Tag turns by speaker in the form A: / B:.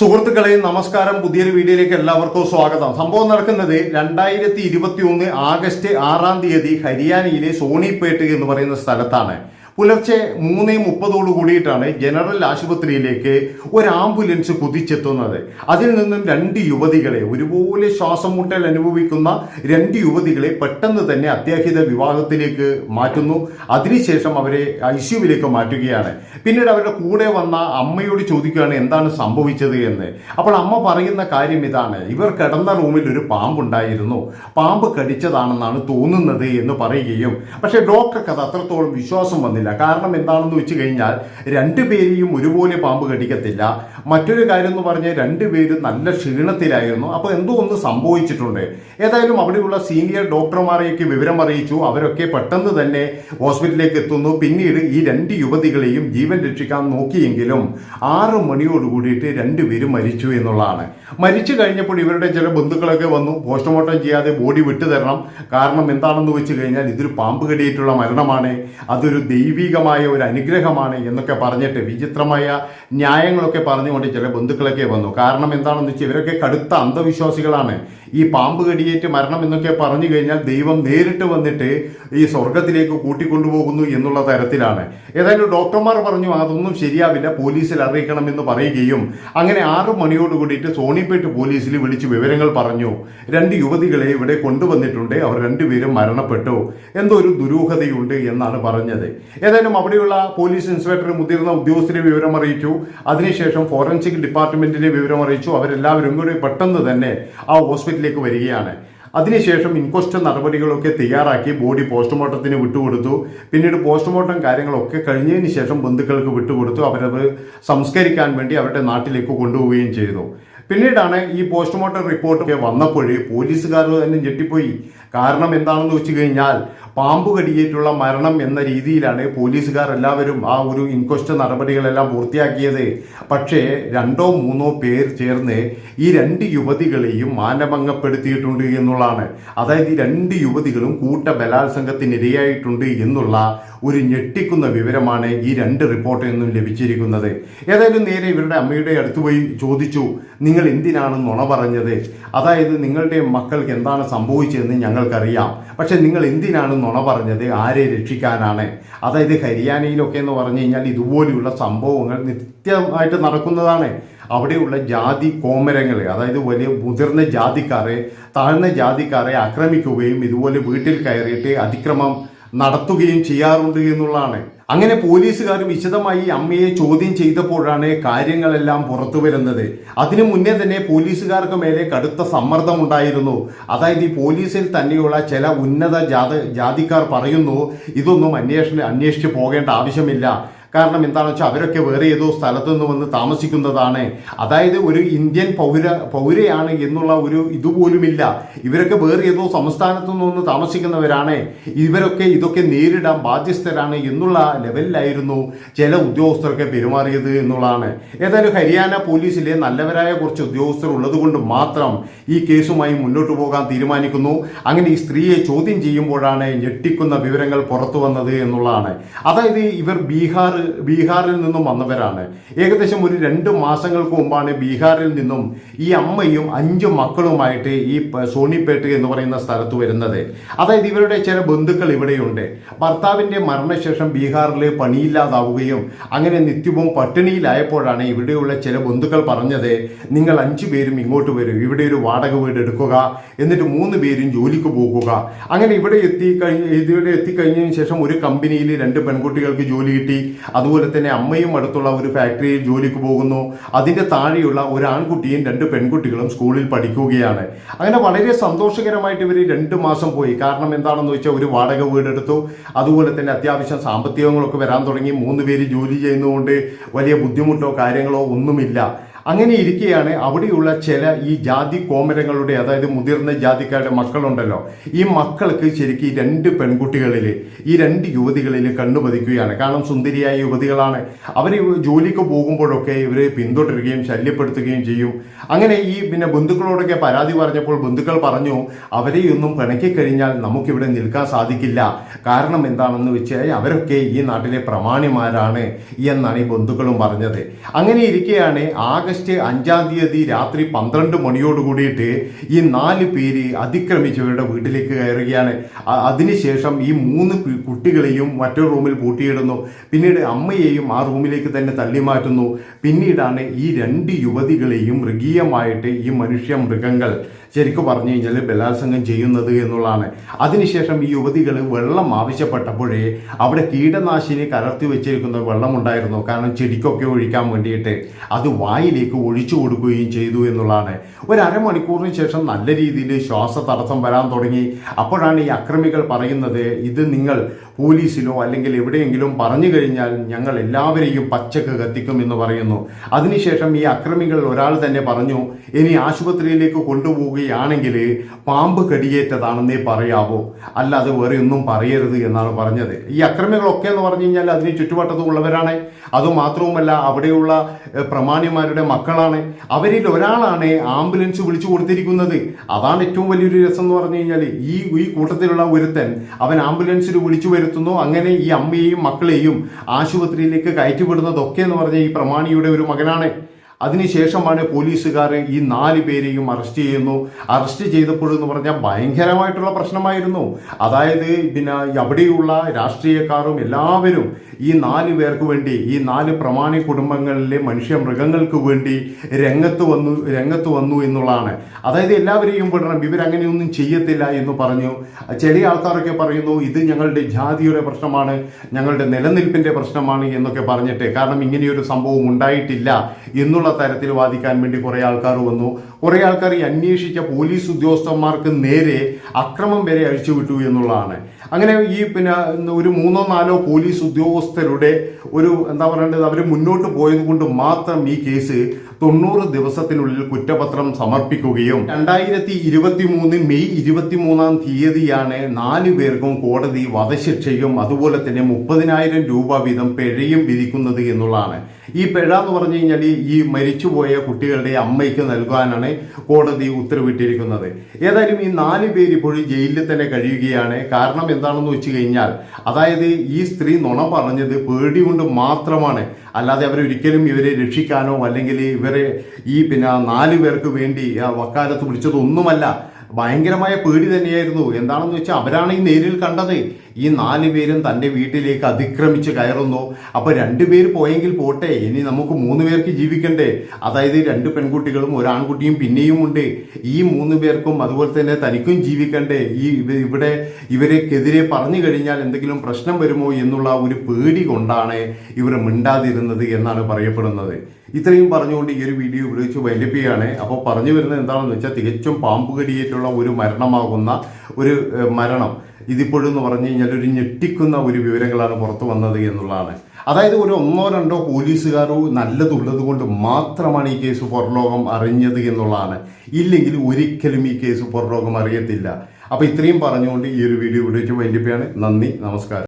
A: സുഹൃത്തുക്കളെ നമസ്കാരം. പുതിയൊരു വീഡിയോയിലേക്ക് എല്ലാവർക്കും സ്വാഗതം. സംഭവം നടക്കുന്നത് രണ്ടായിരത്തി ഇരുപത്തി ഒന്ന് ആഗസ്റ്റ് ആറാം തീയതി ഹരിയാനയിലെ സോണിപ്പേട്ട് എന്ന് പറയുന്ന സ്ഥലത്താണ്. പുലർച്ചെ മൂന്ന് മുപ്പതോട് കൂടിയിട്ടാണ് ജനറൽ ആശുപത്രിയിലേക്ക് ഒരു ആംബുലൻസ് കുതിച്ചെത്തുന്നത്. അതിൽ നിന്നും രണ്ട് യുവതികളെ ഒരുപോലെ ശ്വാസം മുട്ടൽ അനുഭവിക്കുന്ന രണ്ട് യുവതികളെ പെട്ടെന്ന് തന്നെ അത്യാഹിത വിവാഹത്തിലേക്ക് മാറ്റുന്നു. അതിനുശേഷം അവരെ ഐസിയുവിലേക്ക് മാറ്റുകയാണ്. പിന്നീട് അവരുടെ കൂടെ വന്ന അമ്മയോട് ചോദിക്കുകയാണ് എന്താണ് സംഭവിച്ചത് എന്ന്? അപ്പോൾ അമ്മ പറയുന്ന കാര്യം ഇതാണ്. ഇവർ കിടന്ന റൂമിൽ ഒരു പാമ്പുണ്ടായിരുന്നു. പാമ്പ് കടിച്ചതാണെന്നാണ് തോന്നുന്നത് എന്ന് പറയുകയും പക്ഷേ ഡോക്ടർക്ക് അത് അത്രത്തോളം വിശ്വാസം വന്നില്ല. കാരണം എന്താണെന്ന് വെച്ച് കഴിഞ്ഞാൽ രണ്ടുപേരെയും ഒരുപോലെ പാമ്പ് കടിക്കത്തില്ല മറ്റൊരു കാര്യം എന്ന് പറഞ്ഞാൽ രണ്ടുപേരും നല്ല ക്ഷീണത്തിലായിരുന്നു. അപ്പോൾ എന്തോ ഒന്ന് സംഭവിച്ചിട്ടുണ്ട്. ഏതായാലും അവിടെയുള്ള സീനിയർ ഡോക്ടർമാരെയൊക്കെ വിവരം അറിയിച്ചു. അവരൊക്കെ പെട്ടെന്ന് തന്നെ ഹോസ്പിറ്റലിലേക്ക് എത്തുന്നു. പിന്നീട് ഈ രണ്ട് യുവതികളെയും ജീവൻ രക്ഷിക്കാൻ നോക്കിയെങ്കിലും ആറ് മണിയോട് കൂടിയിട്ട് രണ്ടുപേരും മരിച്ചു എന്നുള്ളതാണ്. മരിച്ചു കഴിഞ്ഞപ്പോൾ ഇവരുടെ ചില ബന്ധുക്കളൊക്കെ വന്നു. പോസ്റ്റ്മോർട്ടം ചെയ്യാതെ ബോഡി വിട്ടു തരണം കാരണം എന്താണെന്ന് വെച്ച് കഴിഞ്ഞാൽ ഇതൊരു പാമ്പ് കടിയേറ്റുള്ള മരണമാണ്. അതൊരു ദൈവികമായ ഒരു അനുഗ്രഹമാണ് എന്നൊക്കെ പറഞ്ഞിട്ട് വിചിത്രമായ ന്യായങ്ങളൊക്കെ പറഞ്ഞുകൊണ്ട് ചില ബന്ധുക്കളൊക്കെ വന്നു. കാരണം എന്താണെന്ന് വെച്ചാൽ ഇവരൊക്കെ കടുത്ത അന്ധവിശ്വാസികളാണ്. ഈ പാമ്പ് കടിയേറ്റ് മരണം എന്നൊക്കെ പറഞ്ഞു കഴിഞ്ഞാൽ ദൈവം നേരിട്ട് വന്നിട്ട് ഈ സ്വർഗത്തിലേക്ക് കൂട്ടിക്കൊണ്ടുപോകുന്നു എന്നുള്ള തരത്തിലാണ്. ഏതായാലും ഡോക്ടർമാർ പറഞ്ഞു അതൊന്നും ശരിയാവില്ല പോലീസിൽ അറിയിക്കണം എന്ന് പറയുകയും അങ്ങനെ ആറ് മണിയോട് കൂടിയിട്ട് സോണിപ്പേട്ട് പോലീസിൽ വിളിച്ച് വിവരങ്ങൾ പറഞ്ഞു. രണ്ട് യുവതികളെ ഇവിടെ കൊണ്ടുവന്നിട്ടുണ്ട്. അവർ രണ്ടുപേരും മരണപ്പെട്ടു. എന്തോ ഒരു ദുരൂഹതയുണ്ട് എന്നാണ് പറഞ്ഞത്. ഏതായാലും അവിടെയുള്ള പോലീസ് ഇൻസ്പെക്ടറും മുതിർന്ന ഉദ്യോഗസ്ഥരെ വിവരം അറിയിച്ചു. അതിനുശേഷം ഫോറൻസിക് ഡിപ്പാർട്ട്മെന്റിനെ വിവരം അറിയിച്ചു. അവരെല്ലാവരും കൂടി പെട്ടെന്ന് തന്നെ ആ ഹോസ്പിറ്റലിലേക്ക് വരികയാണ്. അതിനുശേഷം ഇൻക്വസ്റ്റ് നടപടികളൊക്കെ തയ്യാറാക്കി ബോഡി പോസ്റ്റ്മോർട്ടത്തിന് വിട്ടുകൊടുത്തു. പിന്നീട് പോസ്റ്റ്മോർട്ടം കാര്യങ്ങളൊക്കെ കഴിഞ്ഞതിന് ശേഷം ബന്ധുക്കൾക്ക് വിട്ടുകൊടുത്തു. അവരത് സംസ്കരിക്കാൻ വേണ്ടി അവരുടെ നാട്ടിലേക്ക് കൊണ്ടുപോവുകയും ചെയ്തു. പിന്നീടാണ് ഈ പോസ്റ്റ്മോർട്ടം റിപ്പോർട്ടൊക്കെ വന്നപ്പോഴേ പോലീസുകാർ തന്നെ ഞെട്ടിപ്പോയി. കാരണം എന്താണെന്ന് വെച്ച് കഴിഞ്ഞാൽ പാമ്പ് കടിയേറ്റുള്ള മരണം എന്ന രീതിയിലാണ് പോലീസുകാർ എല്ലാവരും ആ ഒരു ഇൻക്വസ്റ്റ് നടപടികളെല്ലാം പൂർത്തിയാക്കിയത്. പക്ഷേ രണ്ടോ മൂന്നോ പേർ ചേർന്ന് ഈ രണ്ട് യുവതികളെയും മാനഭംഗപ്പെടുത്തിയിട്ടുണ്ട് എന്നുള്ളതാണ്. അതായത് ഈ രണ്ട് യുവതികളും കൂട്ട ബലാത്സംഗത്തിനിരയായിട്ടുണ്ട് എന്നുള്ള ഒരു ഞെട്ടിക്കുന്ന വിവരമാണ് ഈ രണ്ട് റിപ്പോർട്ടിൽ നിന്നും ലഭിച്ചിരിക്കുന്നത്. ഏതായാലും നേരെ ഇവരുടെ അമ്മയുടെ അടുത്ത് പോയി ചോദിച്ചു നിങ്ങൾ എന്തിനാണ് നുണ പറഞ്ഞത്? അതായത് നിങ്ങളുടെ മക്കൾക്ക് എന്താണ് സംഭവിച്ചതെന്ന് ഞങ്ങൾക്കറിയാം. പക്ഷെ നിങ്ങൾ എന്തിനാണ് നുണ പറഞ്ഞത് ആരെ രക്ഷിക്കാനാണ്? അതായത് ഹരിയാനയിലൊക്കെ എന്ന് പറഞ്ഞു കഴിഞ്ഞാൽ ഇതുപോലെയുള്ള സംഭവങ്ങൾ നിത്യമായിട്ട് നടക്കുന്നതാണ്. അവിടെയുള്ള ജാതി കോമരങ്ങൾ അതായത് വലിയ മുതിർന്ന ജാതിക്കാരെ താഴ്ന്ന ജാതിക്കാരെ ആക്രമിക്കുകയും ഇതുപോലെ വീട്ടിൽ കയറിയിട്ട് അതിക്രമം നടത്തുകയും ചെയ്യാറുണ്ട് എന്നുള്ളതാണ്. അങ്ങനെ പോലീസുകാർ വിശദമായി അമ്മയെ ചോദ്യം ചെയ്തപ്പോഴാണ് കാര്യങ്ങളെല്ലാം പുറത്തു വരുന്നത്. അതിനു മുന്നേ തന്നെ പോലീസുകാർക്ക് മേലെ കടുത്ത സമ്മർദ്ദമുണ്ടായിരുന്നു. അതായത് ഈ പോലീസിൽ തന്നെയുള്ള ചില ഉന്നത ജാത ജാതിക്കാർ പറയുന്നു ഇതൊന്നും അന്വേഷണ അന്വേഷിച്ച് പോകേണ്ട ആവശ്യമില്ല. കാരണം എന്താണെന്ന് വെച്ചാൽ അവരൊക്കെ വേറെ ഏതോ സ്ഥലത്തു നിന്ന് വന്ന് താമസിക്കുന്നതാണ്. അതായത് ഒരു ഇന്ത്യൻ പൗര പൗരയാണ് എന്നുള്ള ഒരു ഇതുപോലുമില്ല ഇവരൊക്കെ വേറെ ഏതോ സംസ്ഥാനത്തു നിന്ന് വന്ന് താമസിക്കുന്നവരാണ്. ഇവരൊക്കെ ഇതൊക്കെ നേരിടാൻ ബാധ്യസ്ഥരാണ് എന്നുള്ള ലെവലിലായിരുന്നു ചില ഉദ്യോഗസ്ഥരൊക്കെ പെരുമാറിയത് എന്നുള്ളതാണ്. ഏതായാലും ഹരിയാന പോലീസിലെ നല്ലവരായ കുറച്ച് ഉദ്യോഗസ്ഥർ ഉള്ളതുകൊണ്ട് മാത്രം ഈ കേസുമായി മുന്നോട്ട് പോകാൻ തീരുമാനിക്കുന്നു. അങ്ങനെ ഈ സ്ത്രീയെ ചോദ്യം ചെയ്യുമ്പോഴാണ് ഞെട്ടിക്കുന്ന വിവരങ്ങൾ പുറത്തു വന്നത് എന്നുള്ളതാണ്. അതായത് ഇവർ ബീഹാർ ബീഹാറിൽ നിന്നും വന്നവരാണ്. ഏകദേശം ഒരു രണ്ട് മാസങ്ങൾക്ക് മുമ്പാണ് ബീഹാറിൽ നിന്നും ഈ അമ്മയും അഞ്ച് മക്കളുമായിട്ട് ഈ സോണിപ്പേട്ട് എന്ന് പറയുന്ന സ്ഥലത്ത് വരുന്നത്. അതായത് ഇവരുടെ ചില ബന്ധുക്കൾ ഇവിടെയുണ്ട്. ഭർത്താവിന്റെ മരണശേഷം ബീഹാറിൽ പണിയില്ലാതാവുകയും അങ്ങനെ നിത്യവും പട്ടിണിയിലായപ്പോഴാണ് ഇവിടെയുള്ള ചില ബന്ധുക്കൾ പറഞ്ഞത് നിങ്ങൾ അഞ്ചു പേരും ഇങ്ങോട്ട് വരും. ഇവിടെ ഒരു വാടക വീട് എടുക്കുക. എന്നിട്ട് മൂന്ന് പേരും ജോലിക്ക് പോകുക. അങ്ങനെ ഇവിടെ എത്തി കഴിഞ്ഞ് ഇവിടെ എത്തിക്കഴിഞ്ഞതിന് ശേഷം ഒരു കമ്പനിയിൽ രണ്ട് പെൺകുട്ടികൾക്ക് ജോലി കിട്ടി. അതുപോലെ തന്നെ അമ്മയും അടുത്തുള്ള ഒരു ഫാക്ടറിയിൽ ജോലിക്ക് പോകുന്നു. അതിന്റെ താഴെയുള്ള ഒരു ആൺകുട്ടിയും രണ്ട് പെൺകുട്ടികളും സ്കൂളിൽ പഠിക്കുകയാണ്. അങ്ങനെ വളരെ സന്തോഷകരമായിട്ട് ഇവർ രണ്ട് മാസം പോയി. കാരണം എന്താണെന്ന് വെച്ചാൽ ഒരു വാടക വീടെടുത്തു. അതുപോലെ തന്നെ അത്യാവശ്യം സാമ്പത്തികങ്ങളൊക്കെ വരാൻ തുടങ്ങി. മൂന്ന് പേര് ജോലി ചെയ്യുന്നതുകൊണ്ട് വലിയ ബുദ്ധിമുട്ടോ കാര്യങ്ങളോ ഒന്നുമില്ല. അങ്ങനെ ഇരിക്കെയാണ് അവിടെയുള്ള ചില ഈ ജാതി കോമരങ്ങളുടെ അതായത് മുതിർന്ന ജാതിക്കാരുടെ മക്കളുണ്ടല്ലോ. ഈ മക്കൾക്ക് ശരിക്കും ഈ രണ്ട് പെൺകുട്ടികളിൽ ഈ രണ്ട് യുവതികളിൽ കണ്ണുപതിക്കുകയാണ് കാരണം സുന്ദരിയായ യുവതികളാണ്. അവർ ജോലിക്ക് പോകുമ്പോഴൊക്കെ ഇവരെ പിന്തുടരുകയും ശല്യപ്പെടുത്തുകയും ചെയ്യും. അങ്ങനെ ഈ പിന്നെ ബന്ധുക്കളോടൊക്കെ പരാതി പറഞ്ഞപ്പോൾ ബന്ധുക്കൾ പറഞ്ഞു അവരെയൊന്നും പിണക്കിക്കഴിഞ്ഞാൽ നമുക്കിവിടെ നിൽക്കാൻ സാധിക്കില്ല. കാരണം എന്താണെന്ന് വെച്ചാൽ അവരൊക്കെ ഈ നാട്ടിലെ പ്രമാണിമാരാണ് എന്നാണ് ഈ ബന്ധുക്കളും പറഞ്ഞത്. അങ്ങനെ ഇരിക്കെയാണ് ആകെ ആഗസ്റ്റ് അഞ്ചാം തീയതി രാത്രി പന്ത്രണ്ട് മണിയോട് കൂടിയിട്ട് ഈ നാല് പേര് അതിക്രമിച്ചവരുടെ വീട്ടിലേക്ക് കയറുകയാണ്. അതിനുശേഷം ഈ മൂന്ന് കുട്ടികളെയും മറ്റൊരു റൂമിൽ പൂട്ടിയിടുന്നു. പിന്നീട് അമ്മയെയും ആ റൂമിലേക്ക് തന്നെ തള്ളി മാറ്റുന്നു. പിന്നീടാണ് ഈ രണ്ട് യുവതികളെയും മൃഗീയമായിട്ട് ഈ മനുഷ്യ മൃഗങ്ങൾ ശരിക്കും പറഞ്ഞു കഴിഞ്ഞാൽ ബലാത്സംഗം ചെയ്യുന്നത് എന്നുള്ളതാണ്. അതിനുശേഷം ഈ യുവതികൾ വെള്ളം ആവശ്യപ്പെട്ടപ്പോഴേ അവിടെ കീടനാശിനി കലർത്തി വെച്ചിരിക്കുന്ന വെള്ളം ഉണ്ടായിരുന്നു. കാരണം ചെടിക്കൊക്കെ ഒഴിക്കാൻ വേണ്ടിയിട്ട്. അത് വായിലേക്ക് ഒഴിച്ചു കൊടുക്കുകയും ചെയ്തു എന്നുള്ളതാണ്. ഒരു അരമണിക്കൂറിന് ശേഷം നല്ല രീതിയിൽ ശ്വാസ തടസ്സം വരാൻ തുടങ്ങി. അപ്പോഴാണ് ഈ അക്രമികൾ പറയുന്നത് ഇത് നിങ്ങൾ പോലീസിലോ അല്ലെങ്കിൽ എവിടെയെങ്കിലും പറഞ്ഞു കഴിഞ്ഞാൽ ഞങ്ങൾ എല്ലാവരെയും പച്ചക്ക് കത്തിക്കും എന്ന് പറയുന്നു. അതിനുശേഷം ഈ അക്രമികൾ ഒരാൾ തന്നെ പറഞ്ഞു ഇനി ആശുപത്രിയിലേക്ക് കൊണ്ടുപോവുകയാണെങ്കിൽ പാമ്പ് കടിയേറ്റതാണെന്നേ പറയാവൂ. അല്ലാതെ വേറെ ഒന്നും പറയരുത് എന്നാണ് പറഞ്ഞത്. ഈ അക്രമികളൊക്കെ എന്ന് പറഞ്ഞു കഴിഞ്ഞാൽ അതിന് ചുറ്റുവട്ടത്തുള്ളവരാണ് അതുമാത്രവുമല്ല അവിടെയുള്ള പ്രമാണിമാരുടെ മക്കളാണ്. അവരിൽ ഒരാളാണ് ആംബുലൻസ് വിളിച്ചു കൊടുത്തിരിക്കുന്നത്. അതാണ് ഏറ്റവും വലിയൊരു രസം എന്ന് പറഞ്ഞു കഴിഞ്ഞാൽ ഈ ഈ കൂട്ടത്തിലുള്ള ഒരുത്തൻ അവൻ ആംബുലൻസിൽ വിളിച്ചു വരുത്തുന്നു അങ്ങനെ ഈ അമ്മയെയും മക്കളെയും ആശുപത്രിയിലേക്ക് കയറ്റിവിടുന്നതൊക്കെ എന്ന് പറഞ്ഞ ഈ പ്രമാണിയുടെ ഒരു മകനാണ്. അതിനുശേഷമാണ് പോലീസുകാർ ഈ നാല് പേരെയും അറസ്റ്റ് ചെയ്യുന്നു. അറസ്റ്റ് ചെയ്തപ്പോഴെന്ന് പറഞ്ഞാൽ ഭയങ്കരമായിട്ടുള്ള പ്രശ്നമായിരുന്നു. അതായത് പിന്നെ അവിടെയുള്ള രാഷ്ട്രീയക്കാരും എല്ലാവരും ഈ നാല് പേർക്ക് വേണ്ടി ഈ നാല് പ്രമാണി കുടുംബങ്ങളിലെ മനുഷ്യ മൃഗങ്ങൾക്ക് വേണ്ടി രംഗത്ത് വന്നു രംഗത്ത് വന്നു എന്നുള്ളതാണ്. അതായത് എല്ലാവരെയും വിടണം ഇവരങ്ങനെയൊന്നും ചെയ്യത്തില്ല എന്ന് പറഞ്ഞു. ചെറിയ ആൾക്കാരൊക്കെ പറയുന്നു ഇത് ഞങ്ങളുടെ ജാതിയുടെ പ്രശ്നമാണ് ഞങ്ങളുടെ നിലനിൽപ്പിന്റെ പ്രശ്നമാണ് എന്നൊക്കെ പറഞ്ഞിട്ട്. കാരണം ഇങ്ങനെയൊരു സംഭവം ഉണ്ടായിട്ടില്ല എന്നുള്ള തരത്തിൽ വാദിക്കാൻ വേണ്ടി കുറെ ആൾക്കാർ വന്നു. കുറെ ആൾക്കാർ ഈ അന്വേഷിച്ച പോലീസ് ഉദ്യോഗസ്ഥന്മാർക്ക് നേരെ അക്രമം വരെ അഴിച്ചുവിട്ടു എന്നുള്ളതാണ്. അങ്ങനെ ഈ പിന്നെ ഒരു മൂന്നോ നാലോ പോലീസ് ഉദ്യോഗസ്ഥരുടെ ഒരു എന്താ പറയേണ്ടത് അവർ മുന്നോട്ട് പോയത് കൊണ്ട് മാത്രം ഈ കേസ് തൊണ്ണൂറ് ദിവസത്തിനുള്ളിൽ കുറ്റപത്രം സമർപ്പിക്കുകയും രണ്ടായിരത്തി ഇരുപത്തി മൂന്ന് മെയ് ഇരുപത്തി മൂന്നാം തീയതിയാണ് നാല് പേർക്കും കോടതി വധശിക്ഷയും അതുപോലെ തന്നെ മുപ്പതിനായിരം രൂപ വീതം പിഴയും വിധിക്കുന്നത് എന്നുള്ളതാണ്. ഈ പിഴ എന്ന് പറഞ്ഞു കഴിഞ്ഞാൽ ഈ മരിച്ചുപോയ കുട്ടികളുടെ അമ്മയ്ക്ക് നൽകാനാണ് കോടതി ഉത്തരവിട്ടിരിക്കുന്നത്. ഏതായാലും ഈ നാല് പേര് ഇപ്പോഴും ജയിലിൽ തന്നെ കഴിയുകയാണ്. കാരണം എന്താണെന്ന് വെച്ച് കഴിഞ്ഞാൽ അതായത് ഈ സ്ത്രീ നുണ പറഞ്ഞത് പേടി കൊണ്ട് മാത്രമാണ്. അല്ലാതെ അവരൊരിക്കലും ഇവരെ രക്ഷിക്കാനോ അല്ലെങ്കിൽ ഇവരെ ഈ പിന്നെ നാല് പേർക്ക് വേണ്ടി വക്കാലത്ത് വിളിച്ചതൊന്നുമല്ല. ഭയങ്കരമായ പേടി തന്നെയായിരുന്നു. എന്താണെന്ന് വെച്ചാൽ അവരാണ് ഈ നേരിൽ കണ്ടത്. ഈ നാല് പേരും തന്റെ വീട്ടിലേക്ക് അതിക്രമിച്ച് കയറുന്നു. അപ്പോൾ രണ്ടുപേര് പോയെങ്കിൽ പോട്ടെ. ഇനി നമുക്ക് മൂന്ന് പേർക്ക് ജീവിക്കണ്ടേ? അതായത് രണ്ട് പെൺകുട്ടികളും ഒരാൺകുട്ടിയും പിന്നെയും ഉണ്ട്. ഈ മൂന്ന് പേർക്കും അതുപോലെ തന്നെ തനിക്കും ജീവിക്കണ്ടേ? ഈ ഇവ- ഇവിടെ ഇവരെക്കെതിരെ പറഞ്ഞു കഴിഞ്ഞാൽ എന്തെങ്കിലും പ്രശ്നം വരുമോ എന്നുള്ള ഒരു പേടി കൊണ്ടാണ് ഇവർ മിണ്ടാതിരുന്നത് എന്നാണ് പറയപ്പെടുന്നത്. ഇത്രയും പറഞ്ഞുകൊണ്ട് ഈ ഒരു വീഡിയോ ഇവിടെ വെച്ച് അപ്പോൾ പറഞ്ഞു വരുന്നത് എന്താണെന്ന് വെച്ചാൽ തികച്ചും പാമ്പ് കടിയേറ്റുള്ള ഒരു മരണമാകുന്ന ഒരു മരണം ഇതിപ്പോഴെന്ന് പറഞ്ഞു കഴിഞ്ഞാൽ ഒരു ഞെട്ടിക്കുന്ന ഒരു വിവരങ്ങളാണ് പുറത്തു വന്നത് എന്നുള്ളതാണ്. അതായത് ഒരു ഒന്നോ രണ്ടോ പോലീസുകാരോ നല്ലതുള്ളത് കൊണ്ട് മാത്രമാണ് ഈ കേസ് പുറലോകം അറിഞ്ഞത് എന്നുള്ളതാണ്. ഇല്ലെങ്കിൽ ഒരിക്കലും ഈ കേസ് പുറലോകം അറിയത്തില്ല. അപ്പോൾ ഇത്രയും പറഞ്ഞുകൊണ്ട് ഈ ഒരു വീഡിയോ ഇവിടെ വേണ്ടിപ്പോയാണ് നന്ദി നമസ്കാരം.